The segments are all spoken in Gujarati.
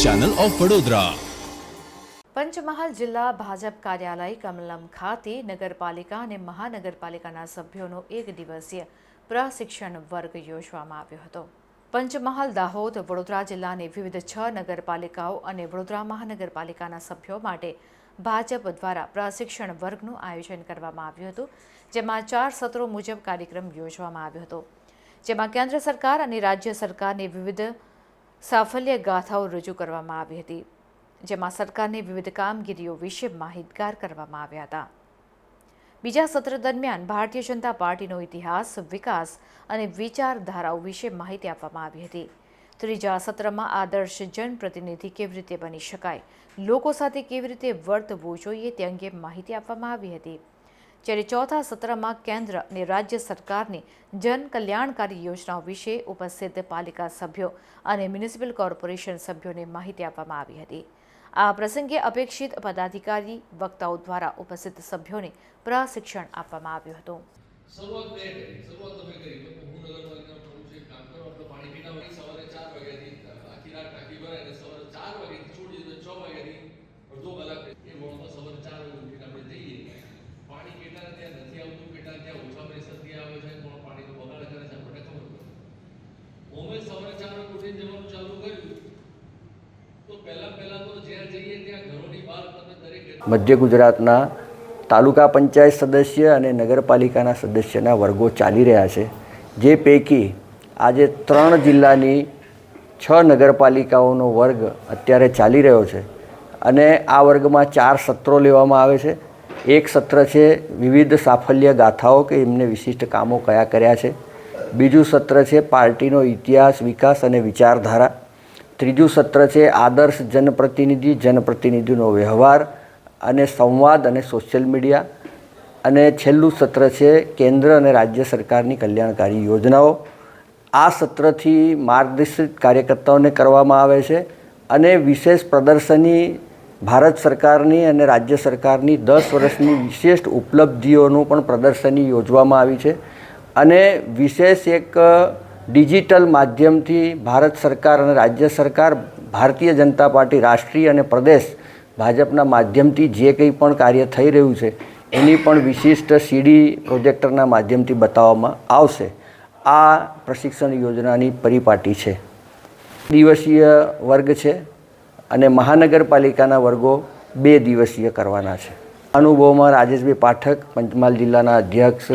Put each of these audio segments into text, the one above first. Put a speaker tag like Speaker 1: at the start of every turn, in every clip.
Speaker 1: Channel of Vadodara.
Speaker 2: પંચમહાલ જિલ્લા ભાજપ કાર્યાલય કમલમ ખાતે નગરપાલિકા અને મહાનગરપાલિકાના સભ્યોનો એક દિવસીય પ્રશિક્ષણ વર્ગ યોજવામાં આવ્યો હતો. પંચમહાલ, દાહોદ, વડોદરા જિલ્લાની વિવિધ છ નગરપાલિકાઓ અને વડોદરા મહાનગરપાલિકાના સભ્યો માટે ભાજપ દ્વારા પ્રશિક્ષણ વર્ગનું આયોજન કરવામાં આવ્યું હતું, જેમાં ચાર સત્રો મુજબ કાર્યક્રમ યોજવામાં આવ્યો હતો. જેમાં કેન્દ્ર સરકાર અને રાજ્ય સરકારની વિવિધ સાફલ્ય ગાથાઓ રજૂ કરવામાં આવી હતી, જેમાં સરકારની વિવિધ કામગીરીઓ વિશે માહિતગાર કરવામાં આવ્યા હતા. બીજા સત્ર દરમિયાન ભારતીય જનતા પાર્ટીનો ઇતિહાસ, વિકાસ અને વિચારધારાઓ વિશે માહિતી આપવામાં આવી હતી. ત્રીજા સત્રમાં આદર્શ જનપ્રતિનિધિ કેવી રીતે બની શકાય, લોકો સાથે કેવી રીતે વર્તવું જોઈએ તે અંગે માહિતી આપવામાં આવી હતી. જ્યારે ચોથા સત્રમાં કેન્દ્ર અને રાજ્ય સરકારની જન કલ્યાણકારી યોજનાઓ વિશે ઉપસ્થિત પાલિકા સભ્યો અને મ્યુનિસિપલ કોર્પોરેશન સભ્યોને માહિતી આપવામાં આવી હતી. આ પ્રસંગે અપેક્ષિત પદાધિકારી, વક્તાઓ દ્વારા ઉપસ્થિત સભ્યોને પ્રશિક્ષણ આપવામાં આવ્યું હતું.
Speaker 3: સવારે ચાર વાગ્યાથી આખી રાત ટાંકી ભરાય અને સવારે ચાર વાગ્યાથી છોડી દીધું છ વાગ્યાથી અડધો કલાક એ મોડમાં સવારે ચાર વાગે ઉઠીને આપણે જઈએ પાણી કેટલા ત્યાં નથી આવતું કેટલા ત્યાં ઓછા પ્રેશરથી આવે છે કોણ પાણીનો બગાડ કરે છે આપણને ખબર પડે ઓમે સવારે ચાર વાગે ઉઠીને જવાનું ચાલુ કર્યું તો પહેલા પહેલા તો જ્યાં જઈએ ત્યાં ઘરોની બહાર તમે દરેક
Speaker 4: મધ્ય ગુજરાતના તાલુકા પંચાયત સદસ્ય અને નગરપાલિકાના સદસ્યના વર્ગો ચાલી રહ્યા છે. જે પૈકી આજે ત્રણ જિલ્લાની છ નગરપાલિકાઓનો વર્ગ અત્યારે ચાલી રહ્યો છે અને આ વર્ગમાં ચાર સત્રો લેવામાં આવે છે. એક સત્ર છે વિવિધ સાફલ્ય ગાથાઓ કે એમને વિશિષ્ટ કામો કયા કર્યા છે. બીજું સત્ર છે પાર્ટીનો ઇતિહાસ, વિકાસ અને વિચારધારા. ત્રીજું સત્ર છે આદર્શ જનપ્રતિનિધિ, જનપ્રતિનિધિનો વ્યવહાર અને સંવાદ અને સોશિયલ મીડિયા અને છેલ્લું સત્ર છે કેન્દ્ર અને રાજ્ય સરકારની કલ્યાણકારી યોજનાઓ. આ સત્રથી માર્ગદર્શિત કાર્યકર્તાઓને કરવામાં આવે છે અને વિશેષ પ્રદર્શની ભારત સરકારની અને રાજ્ય સરકારની દસ વર્ષની વિશેષ ઉપલબ્ધિઓનું પણ પ્રદર્શની યોજવામાં આવી છે. અને વિશેષ એક ડિજિટલ માધ્યમથી ભારત સરકાર અને રાજ્ય સરકાર, ભારતીય જનતા પાર્ટી, રાષ્ટ્રીય અને પ્રદેશ ભાજપના માધ્યમથી જે કંઈ પણ કાર્ય થઈ રહ્યું છે, એની પણ વિશિષ્ટ સીડી પ્રોજેક્ટરના માધ્યમથી બતાવવામાં આવશે. આ પ્રશિક્ષણ યોજનાની પરિપાટી છે. દિવસીય વર્ગ છે અને મહાનગરપાલિકાના વર્ગો બે દિવસીય કરવાના છે. અનુભવમાં રાજેશભાઈ પાઠક, પંચમહાલ જિલ્લાના અધ્યક્ષ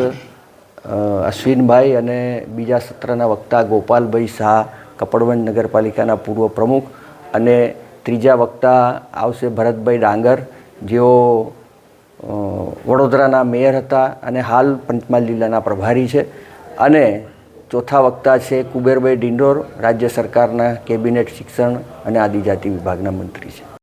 Speaker 4: અશ્વિનભાઈ અને બીજા સત્રના વક્તા ગોપાલભાઈ શાહ, કપડવંજ નગરપાલિકાના પૂર્વ પ્રમુખ અને ત્રીજા વક્તા આવશે ભરતભાઈ ડાંગર. જેઓ વડોદરાના મેયર હતા અને હાલ પંચમહાલ જિલ્લાના પ્રભારી છે. અને ચોથા વક્તા છે કુબેરભાઈ ડિંડોર, રાજ્ય સરકારના કેબિનેટ શિક્ષણ અને આદિજાતિ વિભાગના મંત્રી છે.